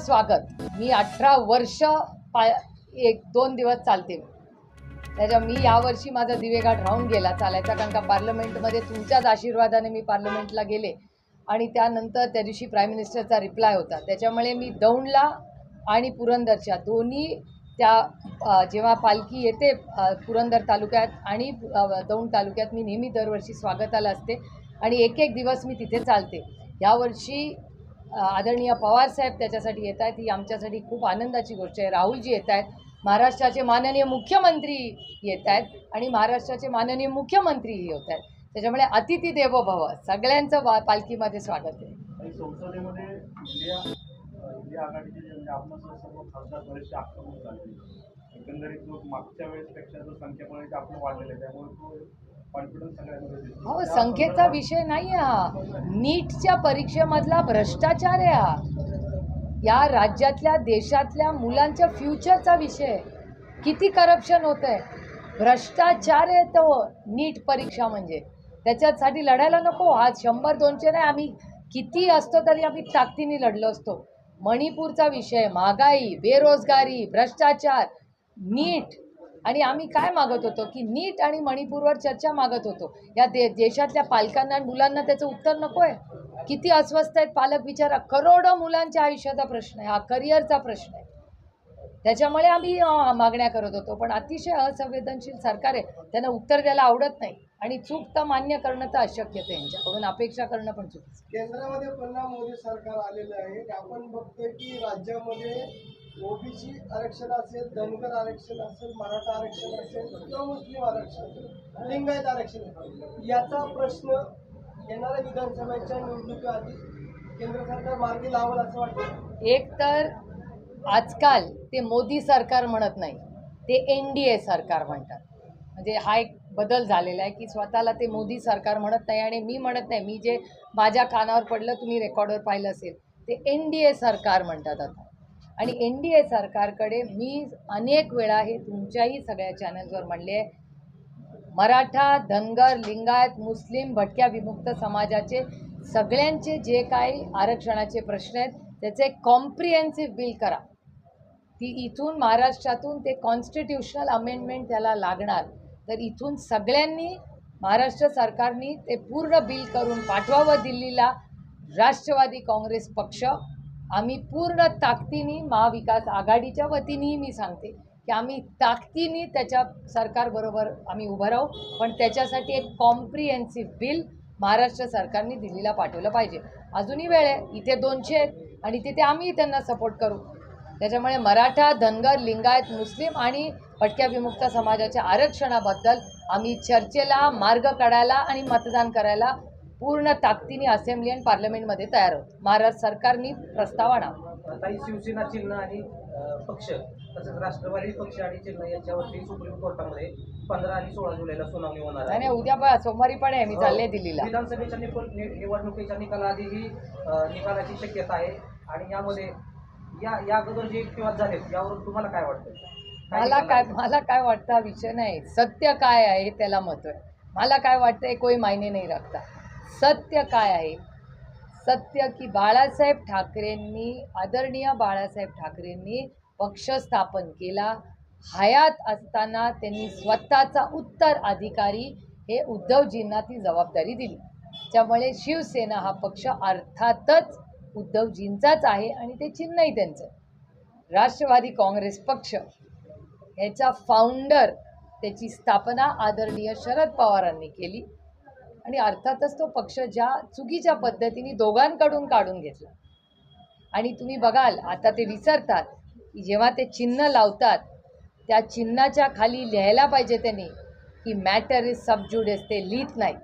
स्वागत. मी अठरा वर्ष पा एक दोन दिवस चालते. त्याच्या मी यावर्षी माझा दिवेघाट राहून गेला चालायचा कारण का पार्लमेंटमध्ये तुमच्याच आशीर्वादाने मी पार्लमेंटला गेले. आणि त्यानंतर त्या दिवशी प्राईम मिनिस्टरचा रिप्लाय होता. त्याच्यामुळे मी दौंडला आणि पुरंदरच्या दोन्ही त्या जेव्हा पालखी येते पुरंदर तालुक्यात आणि दौंड तालुक्यात मी नेहमी दरवर्षी स्वागताला असते. आणि एक एक दिवस मी तिथे चालते. यावर्षी आदरणीय पवारसाहेब त्याच्यासाठी येत आहेत. ही आमच्यासाठी खूप आनंदाची गोष्ट आहे. राहुलजी येत आहेत. महाराष्ट्राचे माननीय मुख्यमंत्री येत आहेत आणि महाराष्ट्राचे माननीय मुख्यमंत्रीही होत आहेत. त्याच्यामुळे अतिथी देवो भव सगळ्यांचं वा पालखीमध्ये स्वागत आहे. म्हणजे एकंदरीत लोक मागच्या वेळेसपेक्षा जो संख्याबळ आहे आपलं वाढलेलं आहे त्यामुळे हो संख्येचा विषय नाही आहे हा. नीटच्या परीक्षेमधला भ्रष्टाचार आहे हा. या राज्यातल्या देशातल्या मुलांच्या फ्युचरचा विषय. किती करप्शन होतं आहे भ्रष्टाचार आहे तो नीट परीक्षा म्हणजे. त्याच्यासाठी लढायला नको. आज शंभर दोनशे नाही आम्ही किती असतो तरी आम्ही ताकदीने लढलो असतो. मणिपूरचा विषय महागाई बेरोजगारी भ्रष्टाचार नीट. आणि आम्ही काय मागत होतो की नीट आणि मणिपूरवर चर्चा मागत होतो. या दे देशातल्या पालकांना आणि मुलांना त्याचं उत्तर नको आहे. किती अस्वस्थ आहेत पालक विचारा करोडो मुलांच्या आयुष्याचा प्रश्न आहे. हा करिअरचा प्रश्न आहे. त्याच्यामुळे आम्ही मागण्या करत होतो. पण अतिशय असंवेदनशील सरकार आहे. त्यांना उत्तर द्यायला आवडत नाही. आणि चूक तर मान्य करणं तर अशक्यच आहे यांच्याकडून अपेक्षा करणं पण चुकीचं केंद्रामध्ये पुन्हा मोदी सरकार आलेलं आहे. आपण बघतोय की राज्यामध्ये ओबीसी आरक्षण असेल धनगर आरक्षण असेल मराठा आरक्षण असेल किंवा मुस्लिम आरक्षण लिंगायत आरक्षण याचा प्रश्न येणाऱ्या विधानसभेच्या निवडणुकीआधी केंद्र सरकार मार्गी लावलं असं वाटतं? एक तर आजकाल ते मोदी सरकार म्हणत नाही ते एन डी ए सरकार म्हणतात. म्हणजे हा एक बदल झालेला आहे की स्वतःला ते मोदी सरकार म्हणत नाही आणि मी म्हणत नाही मी जे माझ्या कानावर पडलं तुम्ही रेकॉर्डवर पाहिलं असेल ते एन डी ए सरकार म्हणतात आता. आणि एन डी ए सरकारकडे मी अनेक वेळा हे तुमच्याही सगळ्या चॅनल्सवर म्हणले आहे. मराठा धनगर लिंगायत मुस्लिम भटक्या विमुक्त समाजाचे सगळ्यांचे जे काही आरक्षणाचे प्रश्न आहेत त्याचे कॉम्प्रिहेन्सिव्ह बिल करा. ती इथून महाराष्ट्रातून ते कॉन्स्टिट्युशनल अमेंडमेंट त्याला लागणार. तर इथून सगळ्यांनी महाराष्ट्र सरकारनी ते पूर्ण बिल करून पाठवावं दिल्लीला राष्ट्रवादी काँग्रेस पक्ष. आम्ही पूर्ण ताकदीने महाविकास आघाडीच्या वतीनेही मी सांगते की आम्ही ताकदीने त्याच्या सरकारबरोबर आम्ही उभं राहू पण त्याच्यासाठी एक कॉम्प्रिहेन्सिव्ह बिल महाराष्ट्र सरकारने दिल्लीला पाठवलं पाहिजे. अजूनही वेळ आहे. इथे दोनशे आहेत आणि तिथे आम्ही त्यांना सपोर्ट करू. त्याच्यामुळे मराठा धनगर लिंगायत मुस्लिम आणि भटक्या विमुक्त समाजाच्या आरक्षणाबद्दल आम्ही चर्चेला मार्ग काढायला आणि मतदान करायला पूर्ण ताकदीने असेंब्ली आणि पार्लमेंटमध्ये तयार आहोत. महाराष्ट्र सरकारने प्रस्ताव काही शिवसेना चिन्ह आणि पक्ष तसेच राष्ट्रवादी पक्ष आणि चिन्ह यांच्यावरती सुप्रीम कोर्टामध्ये पंधरा आणि सोळा जुलैला सुनावणी होणार नाही आहे. नाही उद्या सोमवारी पण आहे मी चालले दिल्लीला. विधानसभेच्या निवडणुकीच्या निकालाआधीही अ, निकालाची शक्यता आहे. आणि यामध्ये या या अगोदर जे युक्तिवाद झालेत यावरून तुम्हाला काय वाटतं मला काय? मला काय वाटतं हा विषय नाही. सत्य काय आहे हे त्याला महत्त्व आहे. मला काय वाटतंय कोई मायने नाही रखता. सत्य काय आहे? सत्य की बाळासाहेब ठाकरेंनी आदरणीय बाळासाहेब ठाकरेंनी पक्ष स्थापन केला. हयात असताना त्यांनी स्वतःचा उत्तर अधिकारी हे उद्धवजींना ती जबाबदारी दिली. त्यामुळे शिवसेना हा पक्ष अर्थातच उद्धवजींचाच आहे आणि ते चिन्हही त्यांचं. राष्ट्रवादी काँग्रेस पक्ष ह्याचा फाउंडर त्याची स्थापना आदरणीय शरद पवारांनी केली. आणि अर्थातच तो पक्ष ज्या चुकीच्या पद्धतीने दोघांकडून काढून घेतला. आणि तुम्ही बघाल आता ते विसरतात की जेव्हा ते चिन्ह लावतात त्या चिन्हाच्या खाली लिहायला पाहिजे त्यांनी की मॅटर इज सबज्युडेस ते लिहित नाही.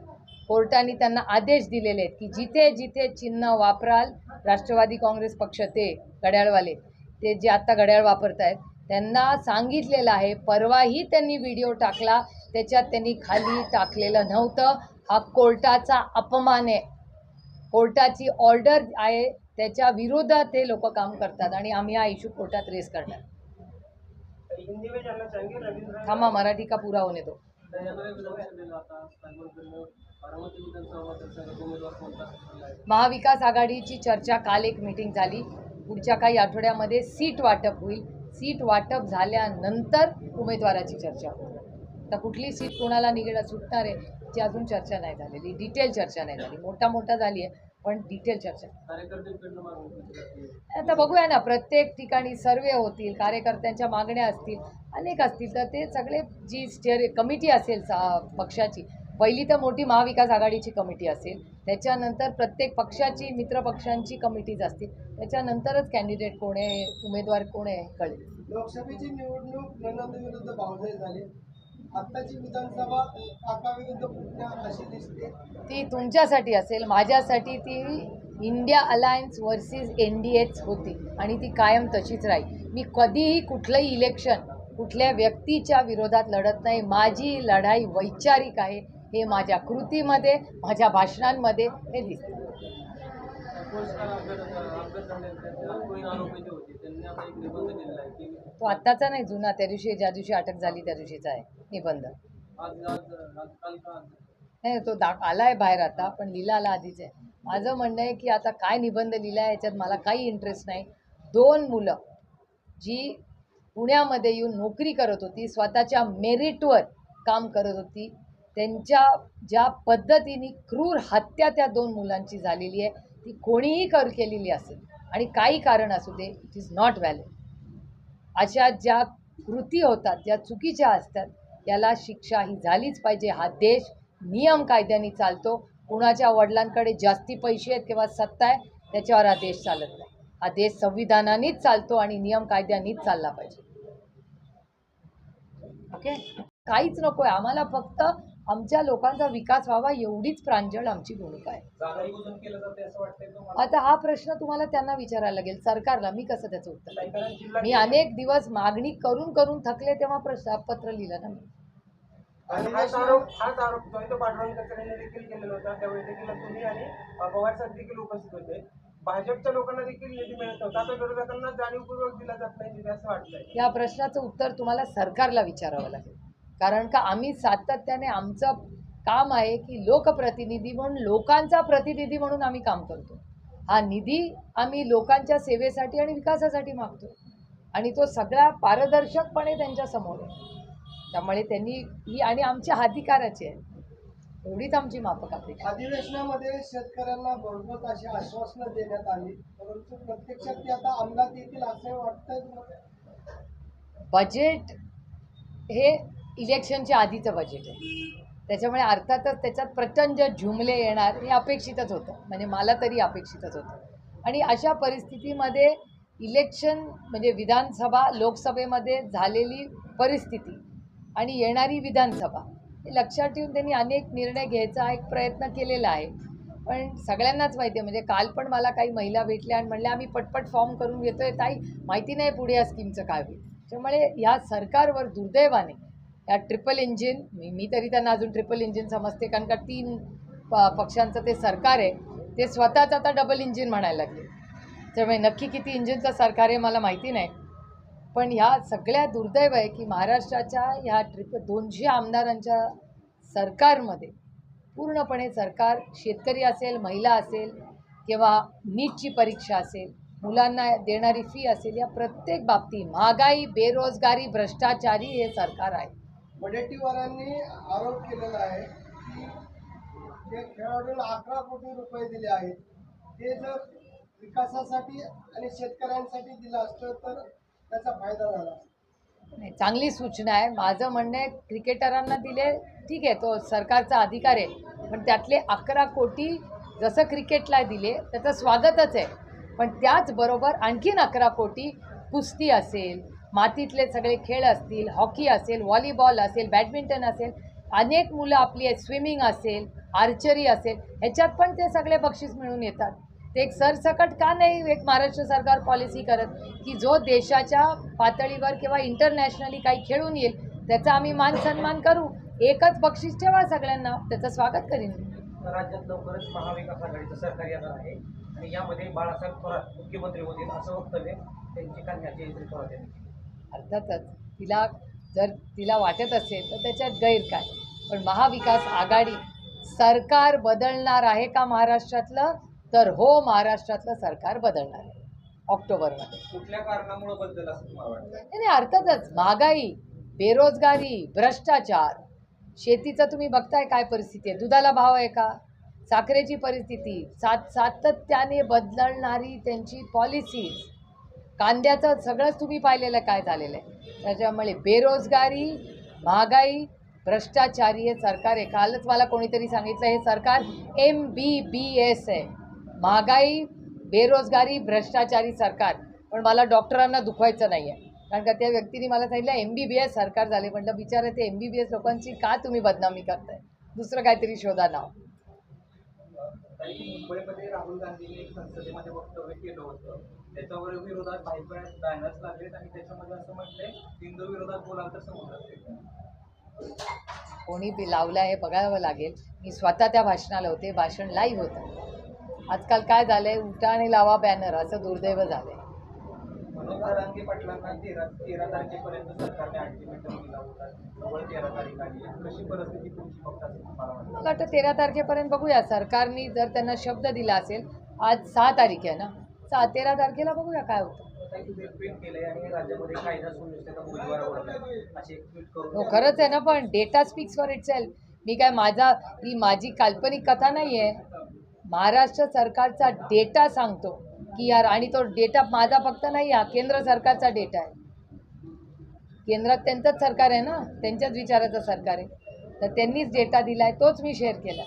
कोर्टाने त्यांना आदेश दिलेले आहेत की जिथे जिथे चिन्ह वापराल राष्ट्रवादी काँग्रेस पक्ष ते घड्याळवाले ते जे आत्ता घड्याळ वापरत आहेत त्यांना सांगितलेलं आहे परवाही त्यांनी व्हिडिओ टाकला त्याच्यात त्यांनी खाली टाकलेलं नव्हतं. हा कोर्टाचा अपमान आहे. कोर्टाची ऑर्डर आहे त्याच्या विरोधात हे लोक काम करतात आणि आम्ही हा इश्यू कोर्टात रेस करणार. थांबा मराठी का पुरा होणे तो महाविकास आघाडीची चर्चा काल एक मीटिंग झाली. पुढच्या काही आठवड्यामध्ये सीट वाटप होईल. सीट वाटप झाल्यानंतर उमेदवाराची चर्चा होईल. तर कुठली सीट कोणाला निगड सुटणार आहे. याची अजून चर्चा नाही झालेली. डिटेल चर्चा नाही झाली. मोठा मोठा झाली आहे पण डिटेल चर्चा. आता बघूया ना प्रत्येक ठिकाणी सर्वे होतील कार्यकर्त्यांच्या मागण्या असतील अनेक असतील तर ते सगळे जी स्टेअर कमिटी असेल सा पक्षाची पहिली तर मोठी महाविकास आघाडीची कमिटी असेल त्याच्यानंतर प्रत्येक पक्षाची मित्र पक्षांची कमिटीज असतील त्याच्यानंतरच कॅन्डिडेट कोण आहे उमेदवार कोण आहे कळेल. लोकसभेची निवडणूक विरुद्ध झाली. आत्ताची विधानसभा अशी दिसते? ती तुमच्यासाठी असेल माझ्यासाठी ती India alliance versus N D H होती आणि ती कायम तशीच राहील. मी कधीही कुठलंही इलेक्शन कुठल्या व्यक्तीच्या विरोधात लढत नाही. माझी लढाई वैचारिक आहे हे माझ्या कृतीमध्ये माझ्या भाषणांमध्ये हे दिसतं. तो आत्ताचा नाही जुना त्या दिवशी ज्या दिवशी अटक झाली त्या दिवशीचा आहे. निबंध नाही तो दा आलाय बाहेर आता पण लिहिला आधीच आहे. माझं म्हणणं आहे की आता काय निबंध लिहिला याच्यात मला काही इंटरेस्ट नाही. दोन मुलं जी पुण्यामध्ये येऊन नोकरी करत होती स्वतःच्या मेरिटवर काम करत होती त्यांच्या ज्या पद्धतीने क्रूर हत्या त्या दोन मुलांची झालेली आहे. ती कोणीही कर केलेली असेल आणि काही कारण असू दे इट इज नॉट व्हॅलिड अशा ज्या कृती होतात ज्या चुकीच्या असतात याला शिक्षा ही झालीच पाहिजे. हा देश नियम कायद्याने चालतो. कुणाच्या वडिलांकडे जास्ती पैसे आहेत किंवा सत्ता आहे त्याच्यावर हा देश चालत नाही. हा देश संविधानानेच चालतो आणि नियम कायद्यानेच चालला पाहिजे. ओके काहीच नको आहे आम्हाला फक्त आमच्या लोकांचा विकास व्हावा एवढीच प्रांजळ आमची भूमिका आहे. आता हा प्रश्न तुम्हाला त्यांना विचारायला लागेल सरकारला. मी कसं त्याचं उत्तर मी अनेक दिवस मागणी करून करून थकले तेव्हा प्रश्न पत्र लिहिलं ना मी. भाजपच्या लोकांना देखील निधी मिळत होता विरोधकांना जाणीवपूर्वक दिला जात नाही निधी असं वाटतंय. या प्रश्नाचं उत्तर तुम्हाला सरकारला विचारावं लागेल. कारण का आम्ही सातत्याने आमचं काम आहे की लोकप्रतिनिधी म्हणून लोकांचा प्रतिनिधी म्हणून आम्ही काम करतो. हा निधी आम्ही लोकांच्या सेवेसाठी आणि विकासासाठी मागतो. आणि तो सगळा पारदर्शकपणे त्यांच्यासमोर आहे. त्यामुळे त्यांनी ही आणि आमच्या अधिकाराची आहे एवढीच आमची माफक अपेक्षा अधिवेशनामध्ये शेतकऱ्यांना भरघोस अशी आश्वासनं देण्यात आली. परंतु प्रत्यक्षात ती आता अंमलात येतील असं वाटतंय बजेट हे इलेक्शनच्या आधीचं बजेट आहे. त्याच्यामुळे अर्थातच त्याच्यात प्रचंड झुमले येणार हे अपेक्षितच होतं. म्हणजे मला तरी अपेक्षितच होतं. आणि अशा परिस्थितीमध्ये इलेक्शन म्हणजे विधानसभा लोकसभेमध्ये झालेली परिस्थिती आणि येणारी विधानसभा हे लक्षात ठेवून त्यांनी अनेक निर्णय घ्यायचा एक प्रयत्न केलेला आहे. पण सगळ्यांनाच माहिती आहे म्हणजे काल पण मला काही महिला भेटल्या आणि म्हणल्या आम्ही पटपट फॉर्म करून घेतोय ताई. माहिती नाही पुढे या स्कीमचं काय होईल. त्यामुळे ह्या सरकारवर दुर्दैवाने या ट्रिपल इंजिन मी मी तरी त्यांना अजून ट्रिपल इंजिन समजते कारण का तीन प पक्षांचं ते सरकार आहे ते स्वतःच आता डबल इंजिन म्हणायला लागले. त्यामुळे नक्की किती इंजिनचं सरकार आहे मला माहिती नाही. पण ह्या सगळ्या दुर्दैव आहे की महाराष्ट्राच्या ह्या ट्रिप दोनशे आमदारांच्या सरकारमध्ये पूर्णपणे सरकार शेतकरी असेल महिला असेल किंवा नीटची परीक्षा असेल मुलांना देणारी फी असेल या प्रत्येक बाबतीत महागाई बेरोजगारी भ्रष्टाचारी हे सरकार आहे. वडेट्टीवारांनी आरोप केलेला आहे की जे खेळाडूला अकरा कोटी रुपये दिले आहेत. ते जर विकासासाठी आणि शेतकऱ्यांसाठी दिलं असतं तर त्याचा फायदा झाला नाही चांगली सूचना आहे. माझं म्हणणं आहे क्रिकेटरांना दिले ठीक आहे तो सरकारचा अधिकार आहे. पण त्यातले अकरा कोटी जसं क्रिकेटला दिले त्याचं स्वागतच आहे. पण त्याचबरोबर आणखीन अकरा कोटी कुस्ती असेल मातीतले सगळे खेळ असतील हॉकी असेल व्हॉलीबॉल असेल बॅडमिंटन असेल अनेक मुलं आपली आहेत स्विमिंग असेल आर्चरी असेल ह्याच्यात पण ते सगळे बक्षीस मिळून येतात. ते एक सरसकट का नाही एक महाराष्ट्र सरकार पॉलिसी करत की जो देशाच्या पातळीवर किंवा इंटरनॅशनली काही खेळून येईल त्याचा आम्ही मान सन्मान करू एकच बक्षीस ठेवा सगळ्यांना त्याचं स्वागत करीन. राज्यात लवकरच महाविकास आघाडीचं सरकार येणार आहे आणि यामध्ये बाळासाहेब थोरात मुख्यमंत्री होतील असं वक्तव्य त्यांची कन्या थोरात यांनी अर्थातच तिला जर तिला वाटत असेल तर त्याच्यात गैर काय? पण महाविकास आघाडी सरकार बदलणार आहे का महाराष्ट्रातलं? तर हो महाराष्ट्रातलं सरकार बदलणार आहे. ऑक्टोबरमध्ये. कुठल्या कारणामुळे वाटतं नाही नाही, अर्थातच महागाई बेरोजगारी भ्रष्टाचार शेतीचं तुम्ही बघताय काय परिस्थिती आहे? दुधाला भाव आहे का? साखरेची परिस्थिती सात सातत्याने बदलणारी त्यांची पॉलिसीज कांद्याचं सगळंच तुम्ही पाहिलेलं काय झालेलं आहे? त्याच्यामुळे बेरोजगारी महागाई भ्रष्टाचारी हे सरकार आहे. कालच मला कोणीतरी सांगितलं हे सरकार एम बी बी एस आहे. महागाई बेरोजगारी भ्रष्टाचारी सरकार. पण मला डॉक्टरांना दुखवायचं नाही आहे कारण का त्या व्यक्तीने मला सांगितलं एम बी बी एस सरकार झाले. म्हटलं बिचारे ते एम बी बी एस लोकांची का तुम्ही बदनामी करताय? दुसरं काहीतरी शोधा नाव. तरी मुंबईमध्ये राहुल गांधींनी संसदेमध्ये वक्तव्य केलं होतं. त्याच्यावर विरोधात बाहेर बॅनर्स लागलेत आणि त्याच्यामध्ये असं म्हटलंय हिंदू विरोधात बोलाल तर समुद्रात कोणी बी लावलं हे बघावं लागेल. मी स्वतः त्या भाषणाला होते भाषण लाईव्ह होतं. आजकाल काय झालं आहे उलटा आणि लावा बॅनर असं दुर्दैव झालं आहे जरांगे पाटलांना तेरा तेरा तारखेपर्यंत सरकारने अल्टिमेटम दिला होता जवळ तेरा तारीख आली. आहे. कशी परिस्थिती तुमची फक्त असं तुम्हाला वाटतं? मला वाटतं तेरा तारखेपर्यंत बघूया. सरकारने जर त्यांना शब्द दिला असेल आज सहा तारीख आहे ना? सहा तेरा तारखेला बघूया काय होतं. हो खरंच आहे ना पण डेटा स्पीक्स फॉर इट मी काय माझा ही माझी काल्पनिक कथा नाही आहे महाराष्ट्र सरकारचा डेटा सांगतो. की यार आणि तो डेटा माझा फक्त नाही हा केंद्र सरकारचा डेटा आहे. केंद्रात त्यांचंच सरकार आहे ना? त्यांच्याच विचाराचं सरकार आहे. तर त्यांनीच डेटा दिला आहे तोच मी शेअर केला.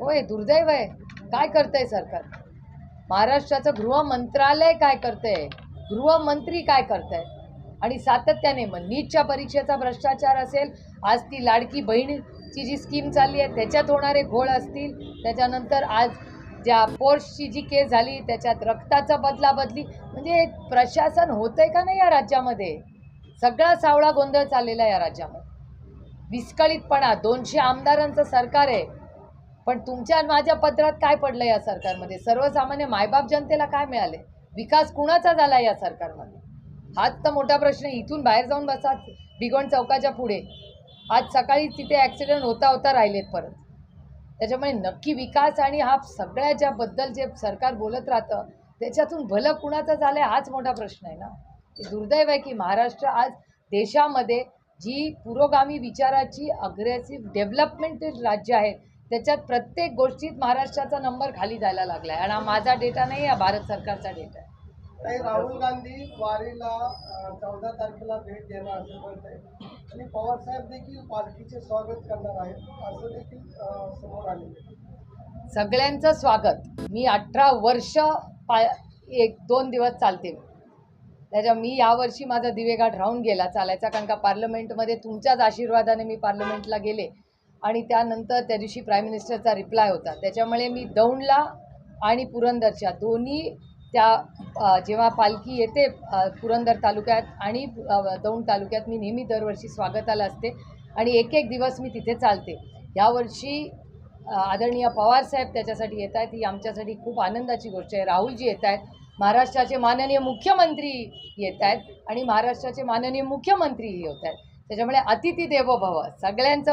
होय दुर्दैव आहे. काय करतंय सरकार? महाराष्ट्राचं गृह मंत्रालय काय करतंय? गृहमंत्री काय करताय? आणि सातत्याने मग नीटच्या परीक्षेचा भ्रष्टाचार असेल आज ती लाडकी ची जी स्कीम चालली आहे त्याच्यात होणारे घोळ असतील त्याच्यानंतर आज ज्या पोर्सची जी केस झाली त्याच्यात रक्ताचा बदला बदली. म्हणजे प्रशासन होतंय का नाही या राज्यामध्ये? सगळा सावळा गोंधळ चाललेला आहे या राज्यामध्ये. विस्कळीतपणा दोनशे आमदारांचं सरकार आहे. पण तुमच्या माझ्या पत्रात काय पडलं या सरकारमध्ये? सर्वसामान्य मायबाप जनतेला काय मिळाले विकास कुणाचा झाला या सरकारमध्ये? हाच तर मोठा प्रश्न इथून बाहेर जाऊन बसा. भिगवण चौकाच्या पुढे. आज सकाळी तिथे ॲक्सिडेंट होता होता राहिलेत परत. त्याच्यामुळे नक्की विकास आणि हा सगळ्या ज्याबद्दल जे सरकार बोलत राहतं त्याच्यातून भलं कुणाचं झालं आहे हाच मोठा प्रश्न आहे ना. दुर्दैव आहे की महाराष्ट्र आज देशामध्ये जी पुरोगामी विचाराची अग्रेसिव्ह डेव्हलपमेंट राज्य आहे त्याच्यात प्रत्येक गोष्टीत महाराष्ट्राचा नंबर खाली जायला लागला आहे आणि हा माझा डेटा नाही हा भारत सरकारचा डेटा आहे. राहुल गांधी वारीला चौदा तारखेला भेट देणार असं म्हणतंय आणि पवारसाहेब देखील पालखीचे स्वागत करणार आहेत असं देखील समोर आले. सगळ्यांचं स्वागत. मी अठरा वर्ष पा एक दोन दिवस चालते. त्याच्या मी यावर्षी माझा दिवेघाट राहून गेला चालायचा कारण का पार्लमेंटमध्ये तुमच्याच आशीर्वादाने मी पार्लमेंटला गेले. आणि त्यानंतर त्या दिवशी प्राईम मिनिस्टरचा रिप्लाय होता. त्याच्यामुळे मी दौंडला आणि पुरंदरच्या दोन्ही त्या जेव्हा पालखी येते पुरंदर तालुक्यात आणि दौंड तालुक्यात मी नेहमी दरवर्षी स्वागताला असते आणि एक एक दिवस मी तिथे चालते. यावर्षी आदरणीय आदरणीय पवारसाहेब त्याच्यासाठी येत आहेत ही आमच्यासाठी खूप आनंदाची गोष्ट आहे. राहुलजी येत आहेत महाराष्ट्राचे माननीय मुख्यमंत्री येत आहेत आणि महाराष्ट्राचे माननीय मुख्यमंत्रीही होत आहेत. त्याच्यामुळे अतिथी देवो भव सगळ्यांचं